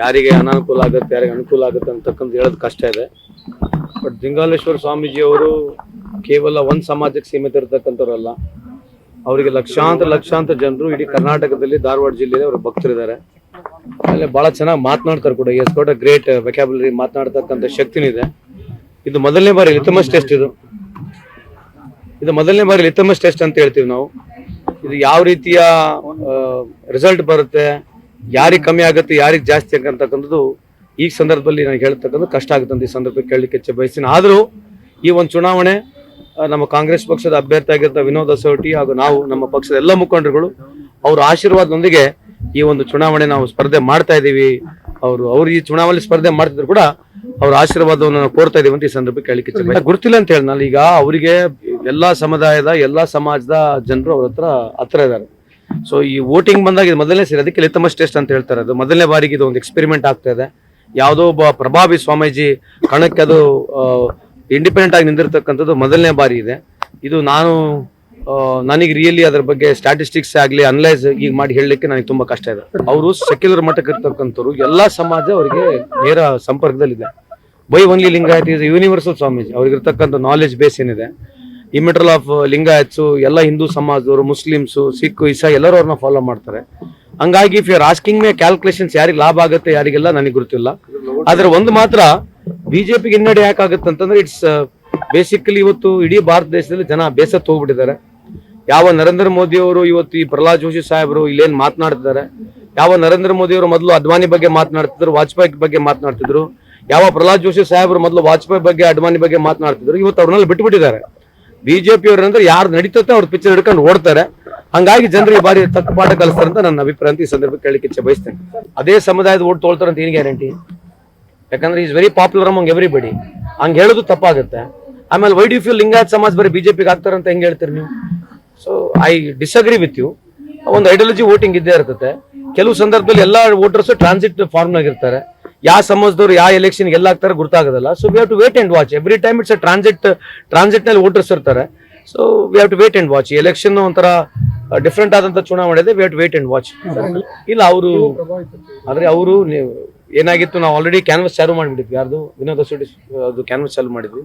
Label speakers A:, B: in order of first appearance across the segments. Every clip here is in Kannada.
A: ಯಾರಿಗೆ ಅನಾನುಕೂಲ ಆಗುತ್ತೆ, ಯಾರಿಗೆ ಅನುಕೂಲ ಆಗುತ್ತೆ ಅಂತಕ್ಕಂಥ ಹೇಳೋದು ಕಷ್ಟ ಇದೆ. ಬಟ್ ದಿಂಗಾಲೇಶ್ವರ ಸ್ವಾಮೀಜಿ ಅವರು ಕೇವಲ ಒಂದು ಸಮಾಜಕ್ಕೆ ಸೀಮಿತ ಇರತಕ್ಕಂಥವ್ರಲ್ಲ. ಅವರಿಗೆ ಲಕ್ಷಾಂತರ ಲಕ್ಷಾಂತರ ಜನರು ಇಡೀ ಕರ್ನಾಟಕದಲ್ಲಿ ಧಾರವಾಡ ಜಿಲ್ಲೆಯಲ್ಲಿ ಅವರು ಭಕ್ತರಿದ್ದಾರೆ. ಆಮೇಲೆ ಬಹಳ ಚೆನ್ನಾಗಿ ಮಾತನಾಡ್ತಾರೆ ಕೂಡ ಎಸ್ ಕೋಟ ಗ್ರೇಟ್ ವೆಕ್ಯಾಬುಲರಿ ಮಾತನಾಡ್ತಕ್ಕಂಥ ಶಕ್ತಿನಿದೆ. ಇದು ಮೊದಲನೇ ಬಾರಿ ಲಿಥಮಸ್ ಟೆಸ್ಟ್ ಇದು. ಇದು ಮೊದಲನೇ ಬಾರಿ ಲಿಥಮಸ್ ಟೆಸ್ಟ್ ಅಂತ ಹೇಳ್ತೀವಿ ನಾವು. ಇದು ಯಾವ ರೀತಿಯ ರಿಸಲ್ಟ್ ಬರುತ್ತೆ ಯಾರಿಗೆ ಕಮ್ಮಿ ಆಗುತ್ತೆ, ಯಾರಿಗೆ ಜಾಸ್ತಿ ಆಗಂತಕ್ಕಂಥದ್ದು ಈ ಸಂದರ್ಭದಲ್ಲಿ ನಾನು ಹೇಳ್ತಕ್ಕಂಥ ಕಷ್ಟ ಆಗುತ್ತೆ ಈ ಸಂದರ್ಭಕ್ಕೆ ಕೇಳಲಿಕ್ಕೆ ಹೆಚ್ಚು ಬಯಸ್ತೀನಿ. ಆದರೂ ಈ ಒಂದು ಚುನಾವಣೆ ನಮ್ಮ ಕಾಂಗ್ರೆಸ್ ಪಕ್ಷದ ಅಭ್ಯರ್ಥಿ ಆಗಿರ್ತ ವಿನೋದ್ ಅಸೋಟಿ ಹಾಗೂ ನಾವು ನಮ್ಮ ಪಕ್ಷದ ಎಲ್ಲ ಮುಖಂಡರುಗಳು ಅವರ ಆಶೀರ್ವಾದದೊಂದಿಗೆ ಈ ಒಂದು ಚುನಾವಣೆ ನಾವು ಸ್ಪರ್ಧೆ ಮಾಡ್ತಾ ಇದ್ದೀವಿ. ಅವರು ಅವರು ಈ ಚುನಾವಣೆ ಸ್ಪರ್ಧೆ ಮಾಡ್ತಿದ್ರು ಕೂಡ ಅವ್ರ ಆಶೀರ್ವಾದವನ್ನು ನಾವು ಕೋರ್ತಾ ಇದ್ದೀವಿ ಅಂತ ಈ ಸಂದರ್ಭಕ್ಕೆ ಕೇಳಲಿಕ್ಕೆ. ಗುರ್ತಿಲ್ಲ ಅಂತ ಹೇಳಿ ನಾನು ಈಗ ಅವರಿಗೆ ಎಲ್ಲಾ ಸಮುದಾಯದ, ಎಲ್ಲಾ ಸಮಾಜದ ಜನರು ಅವ್ರ ಹತ್ರ ಹತ್ರ ಇದ್ದಾರೆ. ಸೊ ಈ ವೋಟಿಂಗ್ ಬಂದಾಗ ಇದು ಮೊದಲನೇ ಸರಿ, ಅದಕ್ಕೆ ಲಿತಮಸ್ ಟೆಸ್ಟ್ ಅಂತ ಹೇಳ್ತಾರೆ ಅದು. ಮೊದಲನೇ ಬಾರಿಗೆ ಇದು ಒಂದು ಎಕ್ಸ್ಪೆರಿಮೆಂಟ್ ಆಗ್ತಾ ಇದೆ. ಯಾವುದೋ ಒಬ್ಬ ಪ್ರಭಾವಿ ಸ್ವಾಮೀಜಿ ಕಣಕ್ಕೆ ಅದು ಇಂಡಿಪೆಂಡೆಂಟ್ ಆಗಿ ನಿಂದಿರ್ತಕ್ಕಂಥದ್ದು ಮೊದಲನೇ ಬಾರಿ ಇದೆ. ಇದು ನಾನು ನನಗೆ ರಿಯಲಿ ಅದ್ರ ಬಗ್ಗೆ ಸ್ಟ್ಯಾಟಿಸ್ಟಿಕ್ಸ್ ಆಗಲಿ ಅನಲೈಸ್ ಈಗ ಮಾಡಿ ಹೇಳಲಿಕ್ಕೆ ನನಗೆ ತುಂಬ ಕಷ್ಟ ಇದೆ. ಅವರು ಸೆಕ್ಯುಲರ್ ಮಟ್ಟಕ್ಕೆ ಇರ್ತಕ್ಕಂಥವ್ರು ಎಲ್ಲ ಸಮಾಜ ಅವರಿಗೆ ನೇರ ಸಂಪರ್ಕದಲ್ಲಿದೆ. By only Lingayat is universal Swamiji. ಅವ್ರಿಗೆ ಇರ್ತಕ್ಕಂಥ ನಾಲೆಜ್ ಬೇಸ್ ಏನಿದೆ. ಇಮಿಟ್ರಲ್ ಆಫ್ ಲಿಂಗಾಯತ್ಸು, ಎಲ್ಲ ಹಿಂದೂ ಸಮಾಜದವರು, ಮುಸ್ಲಿಮ್ಸು ಸಿಖ್ ಇಸಾ ಎಲ್ಲರೂ ಅವ್ರನ್ನ ಫಾಲೋ ಮಾಡ್ತಾರೆ. ಹಂಗಾಗಿ if you're asking may calculations ಯಾರಿಗೆ ಲಾಭ ಆಗುತ್ತೆ, ಯಾರಿಗೆಲ್ಲ ನನಗೆ ಗೊತ್ತಿಲ್ಲ. ಆದ್ರೆ ಒಂದು ಮಾತ್ರ ಬಿಜೆಪಿಗೆ ಹಿನ್ನಡೆ ಯಾಕಾಗುತ್ತೆ ಅಂತಂದ್ರೆ ಇಟ್ಸ್ ಬೇಸಿಕಲಿ ಇವತ್ತು ಇಡೀ ಭಾರತ ದೇಶದಲ್ಲಿ ಜನ ಬೇಸತ್ತು ಹೋಗ್ಬಿಟ್ಟಿದ್ದಾರೆ. ಯಾವ ನರೇಂದ್ರ ಮೋದಿ ಅವರು ಇವತ್ತು ಈ ಪ್ರಹ್ಲಾದ್ ಜೋಶಿ ಸಾಹೇಬರು ಇಲ್ಲೇನು ಮಾತನಾಡ್ತಿದ್ದಾರೆ? ಯಾವ ನರೇಂದ್ರ ಮೋದಿ ಅವರು ಮೊದಲು ಅದ್ವಾನಿ ಬಗ್ಗೆ ಮಾತನಾಡ್ತಿದ್ರು, ವಾಜಪೇಯಿ ಬಗ್ಗೆ ಮಾತನಾಡ್ತಿದ್ರು? ಯಾವ ಪ್ರಹ್ಲಾದ್ ಜೋಶಿ ಸಾಹೇಬರು ಮೊದಲು ವಾಜಪೇಯಿ ಬಗ್ಗೆ ಅಡ್ವಾನಿ ಬಗ್ಗೆ ಮಾತನಾಡ್ತಿದ್ರು? ಇವತ್ತು ಅವ್ರನ್ನೆಲ್ಲ ಬಿಟ್ಬಿಟ್ಟಿದ್ದಾರೆ. ಬಿಜೆಪಿ ಅವ್ರಂದ್ರೆ ಯಾರು ನಡೀತತೆ ಅವ್ರ ಪಿಕ್ಚರ್ ಹಿಡ್ಕೊಂಡು ಓಡ್ತಾರೆ. ಹಂಗಾಗಿ ಜನರಿಗೆ ಬಾರಿ ತಕ್ಕ ಪಾಠ ಕಲಿಸ್ತಾರೆ ಅಂತ ನನ್ನ ಅಭಿಪ್ರಾಯ ಅಂತ ಈ ಸಂದರ್ಭಕ್ಕೆ ಕೇಳಲಿಕ್ಕೆ ಇಚ್ಛೆ ಬಯಸ್ತೇನೆ. ಅದೇ ಸಮುದಾಯದ ಓಟ್ ತೊಳ್ತಾರೆ ಅಂತ ಏನು ಗ್ಯಾರಂಟಿ? ಯಾಕಂದ್ರೆ is very popular among everybody ಹಂಗೆ ಹೇಳೋದು ತಪ್ಪಾಗುತ್ತೆ. ಆಮೇಲೆ ವೈ ಡಿ ಫ್ಯೂ ಲಿಂಗಾಯತ್ ಸಮಾಜ ಬರೀ ಬಿಜೆಪಿಗೆ ಆಗ್ತಾರೆ ಅಂತ ಹೆಂಗೆ ಹೇಳ್ತೀರಿ ನೀವು? So I disagree with you ಒಂದು ಐಡಿಯಾಲಜಿ ವೋಟಿಂಗ್ ಇದ್ದೇ ಇರ್ತದೆ ಕೆಲವು ಸಂದರ್ಭದಲ್ಲಿ ಎಲ್ಲ ವೋಟರ್ಸ್ ಟ್ರಾನ್ಸಿಟ್ ಫಾರ್ಮ್ನಾಗ ಇರ್ತಾರೆ ಯಾವ ಸಮಾಜದವ್ರು ಯಾವ ಎಲೆಕ್ಷನ್ ಎಲ್ಲ ಆಗ್ತಾರೆ ಗೊತ್ತಾಗೋದಿಲ್ಲ so we have to wait and watch every time it's a transit ಟ್ರಾನ್ಸಿಟ್ನಲ್ಲಿ voters ಇರ್ತಾರೆ. So we have to wait and watch election ಒಂಥರ ಡಿಫ್ರೆಂಟ್ ಆದಂತ ಚುನಾವಣೆ ಇದೆ. We have to wait and watch ಇಲ್ಲ, ಅವರು, ಆದ್ರೆ ಅವರು ಏನಾಗಿತ್ತು, ನಾವು ಆಲ್ರೆಡಿ ಕ್ಯಾನ್ವಸ್ ಚಾಲು ಮಾಡಿಬಿಟ್ಟಿದ್ವಿ. ಯಾರ್ದು? ವಿನೋದ ಸುಡಿ ಅದು ಕ್ಯಾನ್ವಸ್ ಚಾಲು ಮಾಡಿದ್ವಿ.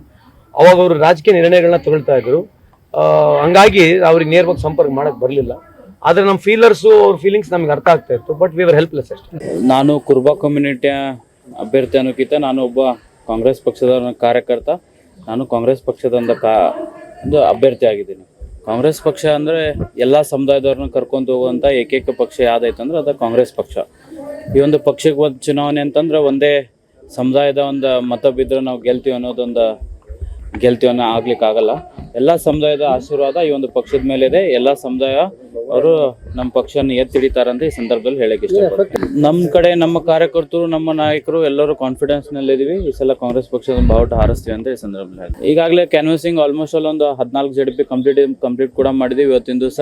A: ಅವಾಗ ಅವರು ರಾಜಕೀಯ ನಿರ್ಣಯಗಳನ್ನ ತಗೊಳ್ತಾ ಇದ್ರು. ಹಂಗಾಗಿ ಅವ್ರಿಗೆ ನೇರವಾಗಿ ಸಂಪರ್ಕ ಮಾಡಕ್ ಬರಲಿಲ್ಲ. ಆದ್ರೆ ನಮ್ಮ ಫೀಲರ್ಸು ಅವ್ರ ಫೀಲಿಂಗ್ಸ್ ನಮ್ಗೆ ಅರ್ಥ ಆಗ್ತಾ ಇತ್ತು ಬಟ್ ವಿ ಆರ್ ಹೆಲ್ಪ್ಲೆಸ್ ಅಷ್ಟೇ.
B: ನಾನು ಕುರ್ಬಾ ಕಮ್ಯುನಿಟಿಯ ಅಭ್ಯರ್ಥಿ ಅನ್ನೋಕ್ಕಿಂತ ನಾನು ಒಬ್ಬ ಕಾಂಗ್ರೆಸ್ ಪಕ್ಷದ ಕಾರ್ಯಕರ್ತ. ನಾನು ಕಾಂಗ್ರೆಸ್ ಪಕ್ಷದ ಒಂದು ಕಾ ಒಂದು ಅಭ್ಯರ್ಥಿ ಆಗಿದ್ದೀನಿ. ಕಾಂಗ್ರೆಸ್ ಪಕ್ಷ ಅಂದರೆ ಎಲ್ಲ ಸಮುದಾಯದವ್ರನ್ನ ಕರ್ಕೊಂಡು ಹೋಗುವಂಥ ಏಕೈಕ ಪಕ್ಷ ಯಾವ್ದೈತೆ ಅಂದ್ರೆ ಅದು ಕಾಂಗ್ರೆಸ್ ಪಕ್ಷ. ಈ ಒಂದು ಪಕ್ಷಕ್ಕೆ ಒಂದು ಚುನಾವಣೆ ಅಂತಂದ್ರೆ ಒಂದೇ ಸಮುದಾಯದ ಒಂದು ಮತ ಬಿದ್ದರೆ ನಾವು ಗೆಲ್ತೀವಿ ಅನ್ನೋದೊಂದು ಗೆಲ್ತೀವಿ ಆಗ್ಲಿಕ್ಕಾಗಲ್ಲ. ಎಲ್ಲ ಸಮುದಾಯದ ಆಶೀರ್ವಾದ ಈ ಒಂದು ಪಕ್ಷದ ಮೇಲೆ ಇದೆ ಎಲ್ಲ ಸಮುದಾಯ ಅವರು ನಮ್ಮ ಪಕ್ಷನ ಎತ್ತಿ ಹಿಡಿತಾರಂತ ಈ ಸಂದರ್ಭದಲ್ಲಿ ಹೇಳಕ್ ಇಷ್ಟಪಡ್ತೀನಿ. ನಮ್ಮ ಕಡೆ ನಮ್ಮ ಕಾರ್ಯಕರ್ತರು, ನಮ್ಮ ನಾಯಕರು ಎಲ್ಲರೂ ಕಾನ್ಫಿಡೆನ್ಸ್ನಲ್ಲಿ ಇದೀವಿ ಈ ಸಲ ಕಾಂಗ್ರೆಸ್ ಪಕ್ಷದ ಬಾವುಟ ಹಾರಿಸ್ತೀವಿ ಅಂತ ಈ ಸಂದರ್ಭದಲ್ಲಿ ಈಗಾಗಲೇ ಕ್ಯಾನ್ವಸಿಂಗ್ ಆಲ್ಮೋಸ್ಟ್ ಅಲ್ಲಿ ಒಂದು ಹದಿನಾಲ್ಕು ಜೆ ಕಂಪ್ಲೀಟ್ ಕಂಪ್ಲೀಟ್ ಕೂಡ ಮಾಡಿದೀವಿ ಇವತ್ತಿನ ದಿವಸ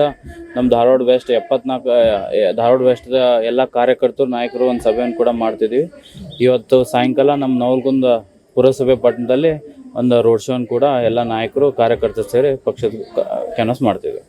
B: ನಮ್ಮ ಧಾರವಾಡ ವೆಸ್ಟ್ ಎಪ್ಪತ್ನಾಲ್ಕು ಧಾರವಾಡ ವೆಸ್ಟ್ ಎಲ್ಲ ಕಾರ್ಯಕರ್ತರು, ನಾಯಕರು ಒಂದು ಸಭೆಯನ್ನು ಕೂಡ ಮಾಡ್ತಿದ್ವಿ ಇವತ್ತು ಸಾಯಂಕಾಲ ನಮ್ಮ ನವಲ್ಗುಂದ ಪುರಸಭೆ ಪಟ್ಟಣದಲ್ಲಿ ಒಂದು ರೋಡ್ ಶೋನ್ ಕೂಡ ಎಲ್ಲ ನಾಯಕರು ಕಾರ್ಯಕರ್ತರು ಸೇರಿ ಪಕ್ಷದ ಕ್ಯಾನ್ವಸ್ ಮಾಡ್ತೀವಿ